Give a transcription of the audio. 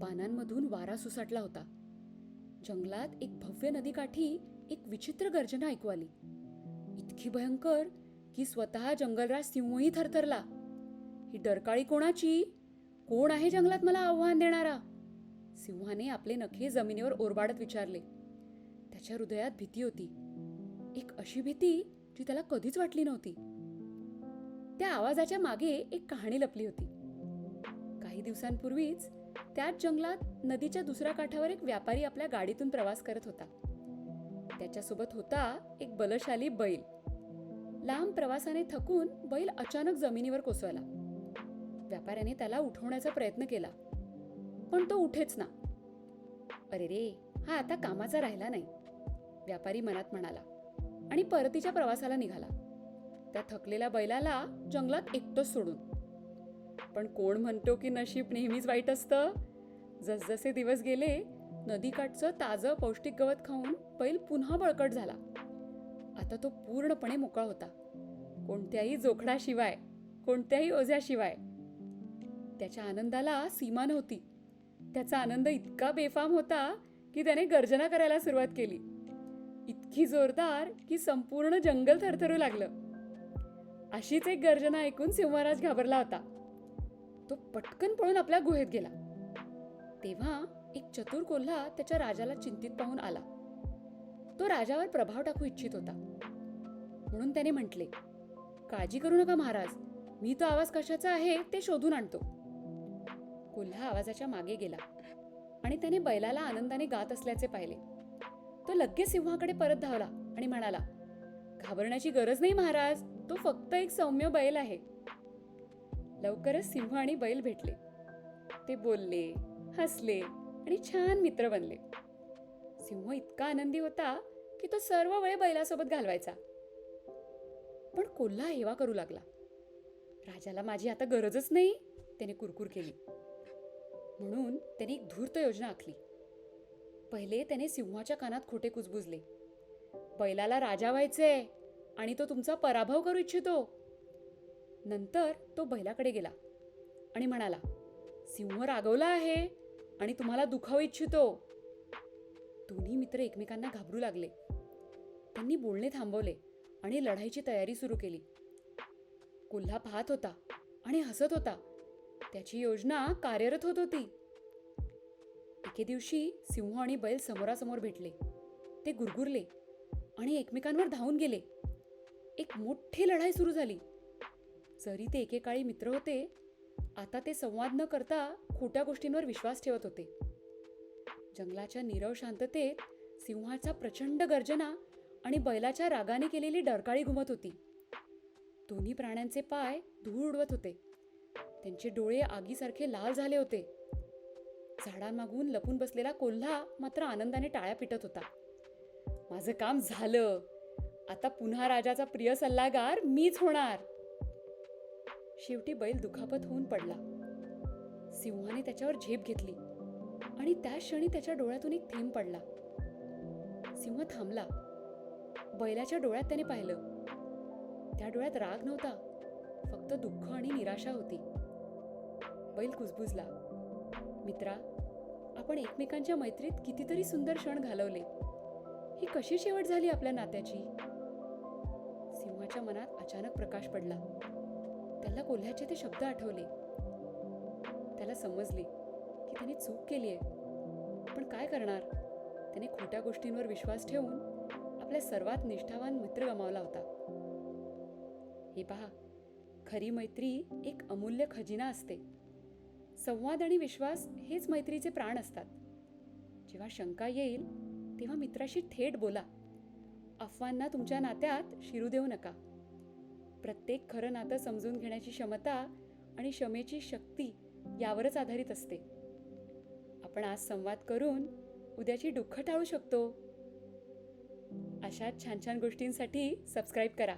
पानांमधून वारा सुसाटला होता. जंगलात एक भव्य नदीकाठी एक विचित्र गर्जना ऐकू आली. इतकी भयंकर की स्वतः जंगलराज सिंहही थरथरला. ही डरकाळी कोणाची? कोण आहे जंगलात मला आव्हान देणारा? सिंहाने आपले नखे जमिनीवर ओरबाडत विचारले. त्याच्या हृदयात भीती होती. एक अशी भीती जी त्याला कधीच वाटली नव्हती. त्या आवाजाच्या मागे एक कहाणी लपली होती. काही दिवसांपूर्वीच त्याच जंगलात नदीच्या दुसऱ्या काठावर एक व्यापारी आपल्या गाडीतून प्रवास करत होता. त्याच्यासोबत होता एक बलशाली बैल. लांब प्रवासाने थकून बैल अचानक जमिनीवर कोसळला. व्यापाऱ्याने त्याला उठवण्याचा प्रयत्न केला. पण तो उठेच ना. अरे रे हा आता कामाचा राहिला नाही व्यापारी मनात म्हणाला आणि परतीच्या प्रवासाला निघाला. त्या थकलेल्या बैलाला जंगलात एकटंच सोडून. पण कोण म्हणतो की नशीब नेहमीच वाईट असतं? जसजसे दिवस गेले नदीकाठचं ताजं पौष्टिक गवत खाऊन बैल पुन्हा बळकट झाला. आता तो पूर्णपणे मोकळा होता. कोणत्याही जोखडाशिवाय कोणत्याही ओझ्याशिवाय. त्याच्या आनंदाला सीमा नव्हती. त्याचा आनंद इतका बेफाम होता की त्याने गर्जना करायला सुरुवात केली. इतकी जोरदार की संपूर्ण जंगल थरथरू लागलं. अशीच एक गर्जना ऐकून सिंहराज घाबरला होता. तो पटकन पळून आपल्या गुहेत गेला. तेव्हा एक चतुर कोल्हा त्याच्या राजाला चिंतित पाहून आला. तो राजावर प्रभाव टाकू इच्छित होता. म्हणून त्याने म्हटले काळजी करू नका महाराज मी तो आवाज कशाचा आहे ते शोधून आणतो. कोल्हा आवाजाच्या मागे गेला आणि त्याने बैलाला आनंदाने गात असल्याचे पाहिले. तो लगेच सिंहाकडे परत धावला आणि म्हणाला घाबरण्याची गरज नाही महाराज तो फक्त एक सौम्य बैल आहे. लवकरच सिंह आणि बैल भेटले. ते बोलले हसले आणि छान मित्र बनले. सिंह इतका आनंदी होता की तो सर्व वेळ बैलासोबत घालवायचा. पण कोल्हा हेवा करू लागला. राजाला माझी आता गरजच नाही त्याने कुरकुर केली. म्हणून त्याने एक धूर्त योजना आखली. पहिले त्याने सिंहाच्या कानात खोटे कुजबुजले. बैलाला राजा व्हायचे आणि तो तुमचा पराभव करू इच्छितो. नंतर तो बैलाकडे गेला आणि म्हणाला सिंह रागवला आहे आणि तुम्हाला दुखावू इच्छितो. दोन्ही मित्र एकमेकांना घाबरू लागले. त्यांनी बोलणे थांबवले आणि लढाईची तयारी सुरू केली. कोल्हा पाहत होता आणि हसत होता. त्याची योजना कार्यरत होत होती. एके दिवशी सिंह आणि बैल समोरासमोर भेटले. ते गुरगुरले आणि एकमेकांवर धावून गेले. एक मोठी लढाई सुरू झाली. जरी ते एकेकाळी मित्र होते आता ते संवाद न करता खोट्या गोष्टींवर विश्वास ठेवत होते. जंगलाच्या नीरव शांततेत सिंहाचा प्रचंड गर्जना आणि बैलाच्या रागाने केलेली डरकाळी घुमत होती. दोन्ही प्राण्यांचे पाय धूळ उडवत होते. त्यांचे डोळे आगीसारखे लाल झाले होते. झाडांमागून लपून बसलेला कोल्हा मात्र आनंदाने टाळ्या पिटत होता. माझं काम झालं. आता पुन्हा राजाचा प्रिय सल्लागार मीच होणार. शेवटी बैल दुखापत होऊन पडला. सिंहाने त्याच्यावर झेप घेतली आणि त्या क्षणी त्याच्या डोळ्यातून एक थेंब पडला. सिंह थांबला. बैलाच्या डोळ्यात त्याने पाहिलं. त्या डोळ्यात राग नव्हता फक्त दुःख आणि निराशा होती. बैल कुजबुजला. मित्रा आपण एकमेकांच्या मैत्रीत कितीतरी सुंदर क्षण घालवले. ही कशी शेवट झाली आपल्या नात्याची? सिंहाच्या मनात अचानक प्रकाश पडला. त्याला कोल्ह्याचे ते शब्द आठवले. त्याला समजले की त्याने चूक केली आहे. पण काय करणार? त्याने खोट्या गोष्टींवर विश्वास ठेवून आपल्या सर्वात निष्ठावान मित्र गमावला होता. हे पहा खरी मैत्री एक अमूल्य खजिना असते. संवाद आणि विश्वास हेच मैत्रीचे प्राण असतात. जेव्हा शंका येईल तेव्हा मित्राशी थेट बोला. अफवांना तुमच्या नात्यात शिरू देऊ नका. प्रत्येक खरं नातं समजून घेण्याची क्षमता आणि क्षमेची शक्ती यावरच आधारित असते. आपण आज संवाद करून उद्याची दुःख टाळू शकतो. अशा छान छान गोष्टींसाठी सबस्क्राईब करा.